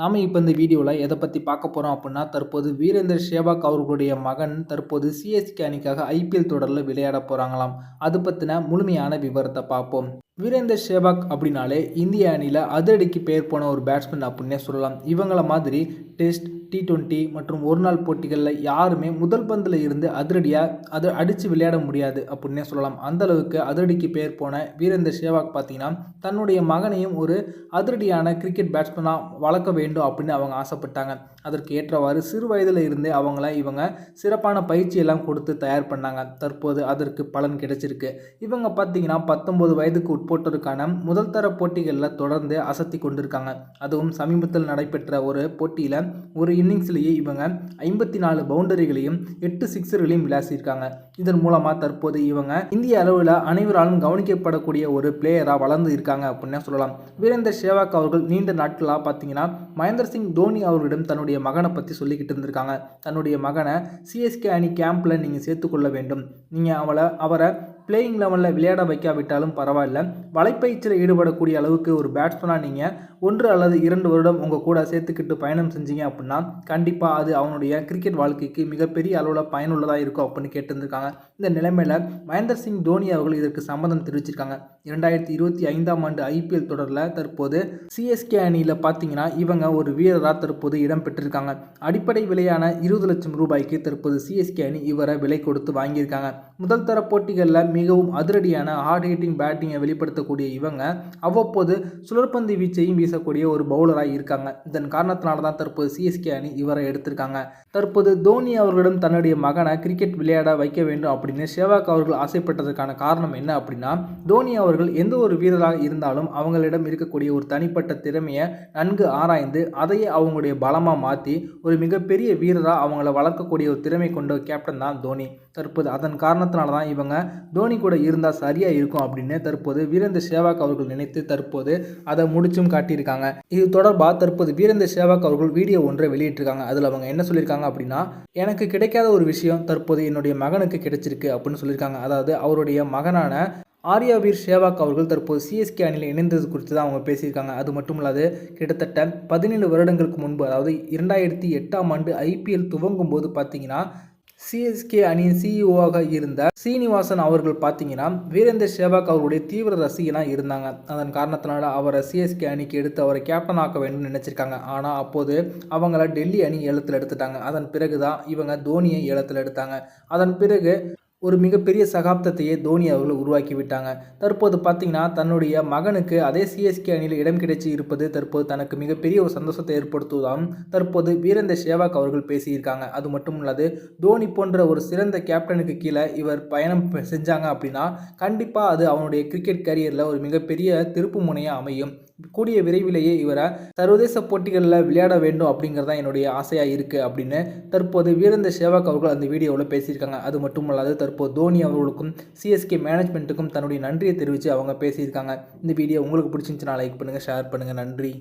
நாம் இப்போ இந்த வீடியோவில் எதை பற்றி பார்க்க போகிறோம் அப்படின்னா தற்போது வீரேந்தர் சேவாக் அவர்களுடைய மகன் தற்போது சிஎஸ்கே அணிக்காக ஐபிஎல் தொடரில் விளையாட போகிறாங்களாம் அது பற்றின முழுமையான விவரத்தை பார்ப்போம். வீரேந்தர் சேவாக் அப்படின்னாலே இந்திய அணியில் அதிரடிக்கு பெயர் போன ஒரு பேட்ஸ்மேன் அப்படின்னே சொல்லலாம். இவங்கள மாதிரி டெஸ்ட் டி டுவெண்ட்டி மற்றும் ஒரு நாள் போட்டிகளில் யாருமே முதல் பந்தில் இருந்து அதிரடியாக அதை அடித்து விளையாட முடியாது அப்படின்னே சொல்லலாம். அந்தளவுக்கு அதிரடிக்கு பெயர் போன வீரேந்தர் சேவாக் பார்த்தீங்கன்னா தன்னுடைய மகனையும் ஒரு அதிரடியான கிரிக்கெட் பேட்ஸ்மேனாக வளர்க்க வேண்டும் அப்படின்னு அவங்க ஆசைப்பட்டாங்க. அதற்கு ஏற்றவாறு சிறு வயதில் இருந்தே அவங்கள இவங்க சிறப்பான பயிற்சியெல்லாம் கொடுத்து தயார் பண்ணாங்க. தற்போது அதற்கு பலன் கிடைச்சிருக்கு. இவங்க பார்த்தீங்கன்னா பத்தொன்பது வயதுக்கு போட்டோருக்கான முதல் தர போட்டிகளில் தொடர்ந்து அசத்தி கொண்டிருக்காங்க. அதுவும் சமீபத்தில் நடைபெற்ற ஒரு போட்டியில் ஒரு இன்னிங்ஸ்லேயே இவங்க ஐம்பத்தி நாலு பவுண்டரிகளையும் எட்டு சிக்ஸர்களையும் விளாசியிருக்காங்க. இதன் மூலமாக தற்போது இவங்க இந்திய அளவில் அனைவராலும் கவனிக்கப்படக்கூடிய ஒரு பிளேயராக வளர்ந்து இருக்காங்க அப்படின்னு சொல்லலாம். வீரேந்தர் சேவாக் அவர்கள் நீண்ட நாட்களாக பார்த்தீங்கன்னா மகேந்திர சிங் தோனி அவர்களிடம் தன்னுடைய மகனை பற்றி சொல்லிக்கிட்டு இருந்திருக்காங்க. தன்னுடைய மகனை சிஎஸ்கே அணி கேம்பில் நீங்கள் சேர்த்துக்கொள்ள வேண்டும். நீங்கள் அவளை அவரை பிளேயிங் லெவலில் விளையாட வைக்காவிட்டாலும் பரவாயில்ல. வலைப்பயிற்சியில் ஈடுபடக்கூடிய அளவுக்கு ஒரு பேட்ஸ்மேனாக நீங்கள் ஒன்று அல்லது இரண்டு வருடம் உங்கள் கூட சேர்த்துக்கிட்டு பயணம் செஞ்சீங்க அப்படின்னா கண்டிப்பாக அது அவனுடைய கிரிக்கெட் வாழ்க்கைக்கு மிகப்பெரிய அளவில் பயனுள்ளதாக இருக்கும் அப்படின்னு கேட்டிருந்திருக்காங்க. இந்த நிலைமையில் மகேந்திர சிங் தோனி அவர்கள் இதற்கு சம்மதம் தெரிவிச்சிருக்காங்க. இரண்டாயிரத்தி இருபத்தி ஐந்தாம் ஆண்டு ஐபிஎல் தொடரில் தற்போது சிஎஸ்கே அணியில் பார்த்தீங்கன்னா இவங்க ஒரு வீரராக தற்போது இடம் பெற்றிருக்காங்க. அடிப்படை விலையான இருபது லட்சம் ரூபாய்க்கு தற்போது சிஎஸ்கே அணி இவரை விலை கொடுத்து வாங்கியிருக்காங்க. முதல் தர போட்டிகளில் மிகவும் அதிரடியான ஹார்ட் ஹிட்டிங் பேட்டிங்கை வெளிப்படுத்தக்கூடிய இவங்க அவ்வப்போது சுழற்பந்து வீச்சையும் வீசக்கூடிய ஒரு பவுலராக இருக்காங்க. இதன் காரணத்தினால தான் தற்போது சிஎஸ்கே அணி இவரை எடுத்திருக்காங்க. தற்போது தோனி அவர்களிடம் தன்னுடைய மகனை கிரிக்கெட் விளையாட வைக்க வேண்டும் அப்படின்னு சேவாக் அவர்கள் ஆசைப்பட்டதற்கான காரணம் என்ன அப்படின்னா தோனி அவர்கள் எந்த ஒரு வீரராக இருந்தாலும் அவங்களிடம் இருக்கக்கூடிய ஒரு தனிப்பட்ட திறமையை நன்கு ஆராய்ந்து அதையே அவங்களுடைய பலமாக மாற்றி ஒரு மிகப்பெரிய வீரராக அவங்கள வளர்க்கக்கூடிய ஒரு திறமை கொண்ட கேப்டன் தான் தோனி. தற்போது அதன் காரணத்தினால தான் இவங்க தோனி கூட இருந்தால் சரியாக இருக்கும் அப்படின்னு தற்போது வீரேந்திர சேவாக் அவர்கள் நினைத்து தற்போது அதை முடிச்சும் காட்டியிருக்காங்க. இது தொடர்பாக தற்போது வீரேந்திர சேவாக் அவர்கள் வீடியோ ஒன்றை வெளியிட்டிருக்காங்க. அதில் அவங்க என்ன சொல்லியிருக்காங்க அப்படின்னா எனக்கு கிடைக்காத ஒரு விஷயம் தற்போது என்னுடைய மகனுக்கு கிடைச்சிருக்கு அப்படின்னு சொல்லியிருக்காங்க. அதாவது அவருடைய மகனான ஆர்யாவீர் சேவாக் அவர்கள் தற்போது சிஎஸ்கே அணியில் இணைந்தது குறித்து தான் அவங்க பேசியிருக்காங்க. அது மட்டும் இல்லாது கிட்டத்தட்ட பதினேழு வருடங்களுக்கு முன்பு அதாவது இரண்டாயிரத்தி எட்டாம் ஆண்டு ஐபிஎல் துவங்கும் போது பார்த்தீங்கன்னா சிஎஸ்கே அணியின் சிஇஓவாக இருந்த சீனிவாசன் அவர்கள் பார்த்தீங்கன்னா வீரேந்தர் சேவாக் அவருடைய தீவிர ரசிகனாக இருந்தாங்க. அதன் காரணத்தினால அவரை சிஎஸ்கே அணிக்கு எடுத்து அவரை கேப்டன் ஆக்க வேண்டும்னு நினச்சிருக்காங்க. ஆனால் அப்போது அவங்கள டெல்லி அணி ஏலத்தில் எடுத்துட்டாங்க. அதன் பிறகு தான் இவங்க தோனியை ஏலத்தில் எடுத்தாங்க. அதன் பிறகு ஒரு மிகப்பெரிய சகாப்தத்தையே தோனி அவர்கள் உருவாக்கி விட்டாங்க தற்போது பார்த்தீங்கன்னா தன்னுடைய மகனுக்கு அதே சிஎஸ்கே அணியில் இடம் கிடைச்சி இருப்பது தற்போது தனக்கு மிகப்பெரிய ஒரு சந்தோஷத்தை ஏற்படுத்துவதாகவும் தற்போது வீரேந்தர் சேவாக் அவர்கள் பேசியிருக்காங்க. அது மட்டும் இல்லாது தோனி போன்ற ஒரு சிறந்த கேப்டனுக்கு கீழே இவர் பயணம் செஞ்சாங்க அப்படின்னா கண்டிப்பாக அது அவனுடைய கிரிக்கெட் கரியரில் ஒரு மிகப்பெரிய திருப்பு முனையாக அமையும். கூடிய விரைவிலேயே இவரை சர்வதேச போட்டிகளில் விளையாட வேண்டும் அப்படிங்கிறது தான் என்னுடைய ஆசையாக இருக்குது அப்படின்னு தற்போது வீரேந்திர சேவாக் அவர்கள் அந்த வீடியோவில் பேசியிருக்காங்க. அது மட்டுமல்லாது தற்போது தோனி அவர்களுக்கும் சிஎஸ்கே மேனேஜ்மெண்ட்டுக்கும் தன்னுடைய நன்றியை தெரிவித்து அவங்க பேசியிருக்காங்க. இந்த வீடியோ உங்களுக்கு பிடிச்சிருந்துச்சுன்னா லைக் பண்ணுங்கள் ஷேர் பண்ணுங்கள் நன்றி.